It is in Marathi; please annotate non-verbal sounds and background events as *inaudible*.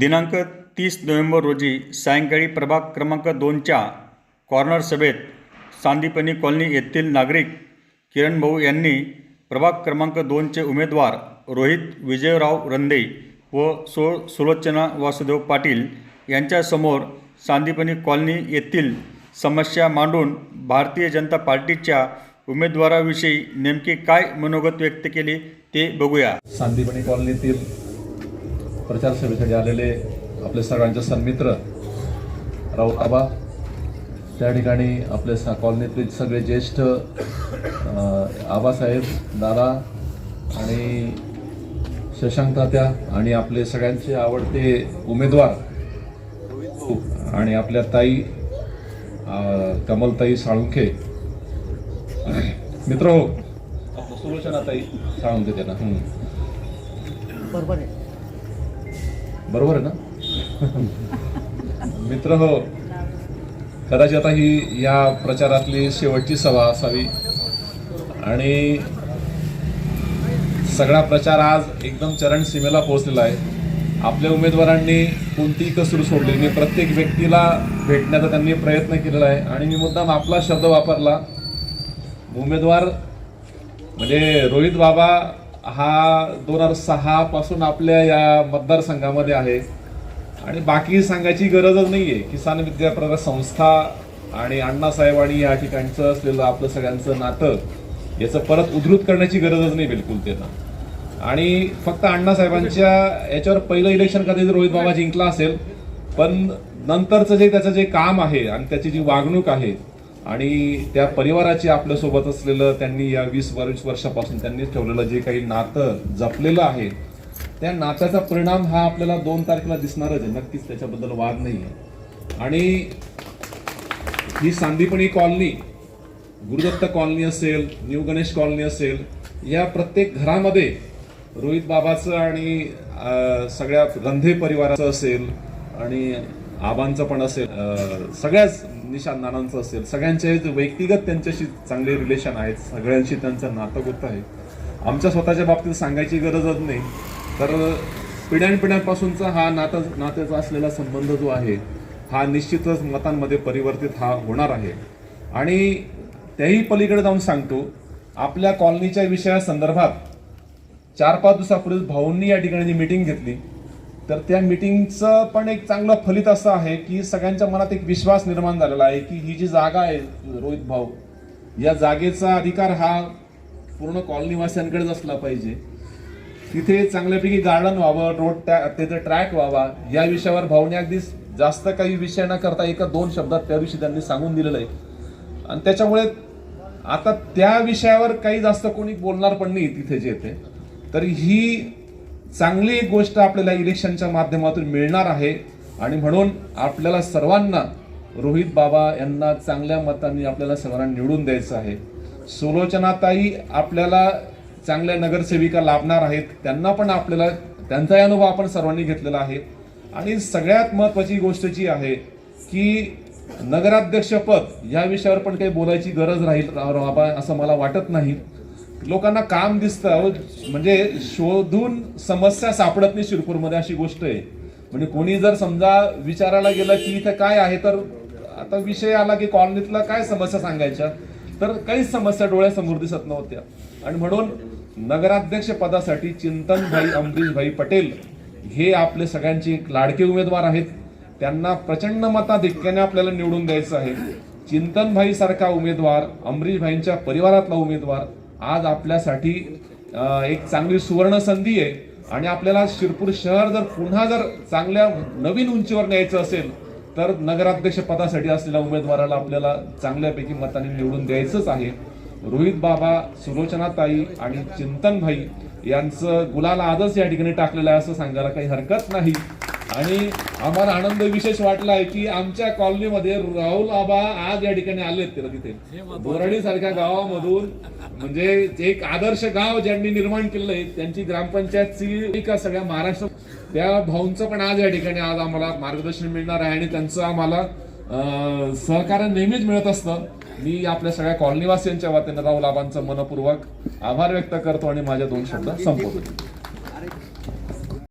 दिनांक तीस नोव्हेंबर रोजी सायंकाळी प्रभाग क्रमांक दोनच्या कॉर्नर सभेत सांदीपनी कॉलनी येथील नागरिक किरण भाऊ यांनी प्रभाग क्रमांक दोनचे उमेदवार रोहित विजयराव रंदे व सो सुलोचना वासुदेव पाटील यांच्यासमोर सांदीपनी कॉलनी येथील समस्या मांडून भारतीय जनता पार्टीच्या उमेदवाराविषयी नेमके काय मनोगत व्यक्त केले ते बघूया. सांदीपनी कॉलनीतील प्रचार सभेसाठी आलेले आपले सर्वांचे सन्मित्र राऊत आबा त्या ठिकाणी आपले सा कॉलनीतील सगळे ज्येष्ठ आबासाहेब दादा आणि शशांक तात्या आणि आपले सगळ्यांचे आवडते उमेदवार आणि आपल्या ताई कमलताई साळुंखे. मित्र हो. सुलोचना ताई साळुंखे त्यांना. बरोबर आहे ना? *laughs* मित्र हो. कदाचित आता ही या प्रचारातली शेवटची सभा असावी. आणि सगळा प्रचार आज एकदम चरण सीमेला पोहोचलेला आहे. आपल्या उमेदवारांनी कोणतीही कसूर सोडली मी प्रत्येक व्यक्तीला भेटण्याचा त्यांनी प्रयत्न केलेला आहे. आणि मी मुद्दाम आपला शब्द वापरला. उमेदवार म्हणजे रोहित बाबा हा दोन हजार सहा पासून आपल्या या मतदारसंघामध्ये आहे. आणि बाकी सांगायची गरजच नाही आहे किसान विद्याप्रसार संस्था आणि अण्णासाहेब आणि या ठिकाणचं असलेलं आपलं सगळ्यांचं नातं याचं परत उद्धृत करण्याची गरजच नाही बिलकुल त्यांना. आणि फक्त अण्णासाहेबांच्या याच्यावर पहिलं इलेक्शन कधी रोहित बाबा जिंकला असेल पण नंतरचं जे त्याचं जे काम आहे आणि त्याची जी वागणूक आहे आणि त्या परिवाराची आपल्यासोबत असलेलं त्यांनी या वीस वीस वर्षापासून त्यांनी ठेवलेलं जे काही नातं जपलेलं आहे त्या नात्याचा परिणाम हा आपल्याला दोन तारखेला दिसणारच आहे. नक्कीच त्याच्याबद्दल वाद नाही आहे. आणि ही सांदीपणी कॉलनी गुरुदत्त कॉलनी असेल न्यू गणेश कॉलनी असेल या प्रत्येक घरामध्ये रोहित बाबाचं आणि सगळ्या रंधे परिवाराचं असेल आणि आबांचं पण असेल सगळ्याच निशान नानांचं असेल सगळ्यांचे व्यक्तिगत त्यांच्याशी चांगले रिलेशन आहेत सगळ्यांशी त्यांचं नातं होत आहे. आमच्या स्वतःच्या बाबतीत सांगायची गरजच नाही. तर पिढ्यानपिढ्यांपासूनचा हा नातं नात्याचा असलेला संबंध जो आहे हा निश्चितच मतांमध्ये परिवर्तित हा होणार आहे. आणि त्याही पलीकडे जाऊन सांगतो आपल्या कॉलनीच्या विषयासंदर्भात चार पाच दिवसापूर्वी भाऊंनी या ठिकाणी जी मीटिंग घेतली तर त्या मिटिंगचं पण एक चांगलं फलित असं आहे की सगळ्यांच्या मनात एक विश्वास निर्माण झालेला आहे की ही जी जागा आहे रोहित भाऊ या जागेचा अधिकार हा पूर्ण कॉलनीवासियांकडेच असला पाहिजे. तिथे चांगल्यापैकी गार्डन व्हावं रोड तिथे ट्रॅक व्हावा या विषयावर भाऊने अगदी जास्त काही विषय न करता एका दोन शब्दात त्या दिवशी त्यांनी सांगून दिलेलं आहे. आणि त्याच्यामुळे आता त्या विषयावर काही जास्त कोणी बोलणार पण नाही तिथे जे येते तर ही चांगली एक गोष्ट आपल्याला इलेक्शनच्या माध्यमातून मिळणार आहे. आणि म्हणून आपल्याला सर्वांना रोहित बाबा यांना चांगल्या मतांनी आपल्याला सर्वांना निवडून द्यायचं आहे. सुलोचनाताई आपल्याला चांगल्या नगरसेविका लाभणार आहेत. त्यांना पण आपल्याला त्यांचाही अनुभव आपण सर्वांनी घेतलेला आहे. आणि सगळ्यात महत्त्वाची गोष्ट जी आहे की नगराध्यक्षपद या विषयावर पण काही बोलायची गरज राहील रा- बाबा असं मला वाटत नाही. लोकांना काम दिसतं. म्हणजे शोधून समस्या सापडत नाही शिरपूरमध्ये अशी गोष्ट आहे. म्हणजे कोणी जर समजा विचारायला गेलं की इथं काय आहे तर आता विषय आला की कॉलनीतला काय समस्या सांगायच्या? तर काहीच समस्या डोळ्यासमोर दिसत नव्हत्या. आणि म्हणून नगराध्यक्ष पदासाठी चिंतनभाई अमरीशभाई पटेल हे आपले सगळ्यांचे एक लाडके उमेदवार आहेत. त्यांना प्रचंड मताधिक्याने आपल्याला निवडून द्यायचं आहे. चिंतनभाई सारखा उमेदवार अमरीशभाईंच्या परिवारातला उमेदवार आज आपल्यासाठी एक चांगली सुवर्ण संधी आहे. आणि आपल्याला शिरपूर शहर जर पुन्हा जर चांगल्या नवीन उंचीवर न्यायचं असेल तर नगराध्यक्ष पदासाठी असलेल्या उमेदवाराला आपल्याला चांगल्यापैकी मताने निवडून द्यायचंच आहे. रोहित बाबा सुलोचनाताई आणि चिंतनभाई यांचं गुलाल आजच या ठिकाणी टाकलेलं आहे असं सांगायला काही हरकत नाही. आणि आम्हाला आनंद विशेष वाटला आहे की आमच्या कॉलनीमध्ये राहुल आबा आज या ठिकाणी आलेत तिला तिथे. बोराडी सारख्या गावामधून म्हणजे एक आदर्श गाव ज्यांनी निर्माण केलेलं आहे त्यांची ग्रामपंचायतची का सगळ्या महाराष्ट्र त्या भाऊंचं पण आज या ठिकाणी आज आम्हाला मार्गदर्शन मिळणार आहे आणि त्यांचं आम्हाला सहकार्य नेहमीच मिळत असतं. मी आपल्या सगळ्या कॉलनीवासियांच्या वतीने राहुल आबांचं मनपूर्वक आभार व्यक्त करतो आणि माझ्या दोन शब्द संपवतो.